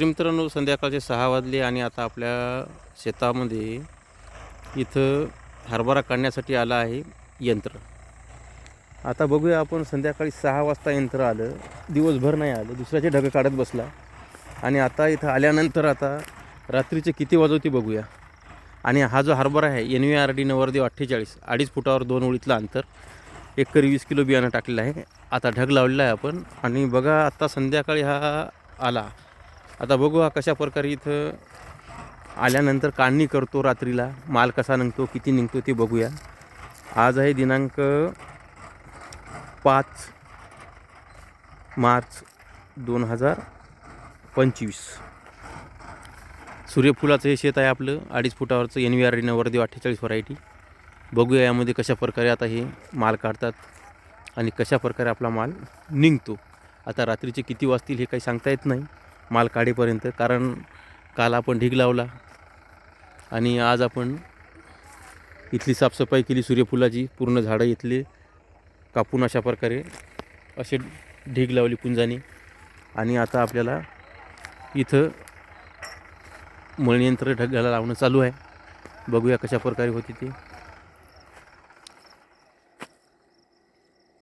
मित्रांनो संध्याकाळचे सहा वाजले आणि आता आपल्या शेतामध्ये इथं हरभरा काढण्यासाठी आलं आहे यंत्र. आता बघूया आपण संध्याकाळी सहा वाजता यंत्र आलं दिवसभर नाही आलं दुसऱ्याचे ढगं काढत बसला. आणि आता इथं आल्यानंतर आता रात्रीचे किती वाजवते बघूया. आणि हा जो हरभरा आहे एन व्ही आर डी नवरदेव अठ्ठेचाळीस अडीच फुटावर दोन ओळीतलं अंतर एकरी वीस किलो बियाणं टाकलेलं आहे. आता ढग लावलेला आहे आपण. आणि बघा आत्ता संध्याकाळी हा आला. आता बघू हा कशा प्रकारे इथं आल्यानंतर काढणी करतो रात्रीला. माल कसा निघतो किती निघतो ते बघूया. आज आहे दिनांक पाच मार्च दोन हजार पंचवीस. सूर्यफुलाचं हे शेत आहे आपलं अडीच फुटावरचं एन व्ही आर डी नवरदेव अठ्ठेचाळीस व्हरायटी. बघूया यामध्ये कशा प्रकारे आता हे माल काढतात आणि कशा प्रकारे आपला माल निघतो. आता रात्रीचे किती वाजतील हे काही सांगता येत नाही. माल काढेपर्यंत. कारण काल आपण ढीग लावला आणि आज आपण इथली साफसफाई केली सूर्यफुलाची पूर्ण झाडं इथली कापून अशा प्रकारे असे ढीग लावली कुंजाने. आणि आता आपल्याला इथं मळणीयंत्र ढगाला लावणं चालू आहे. बघूया कशा प्रकारे होती ते.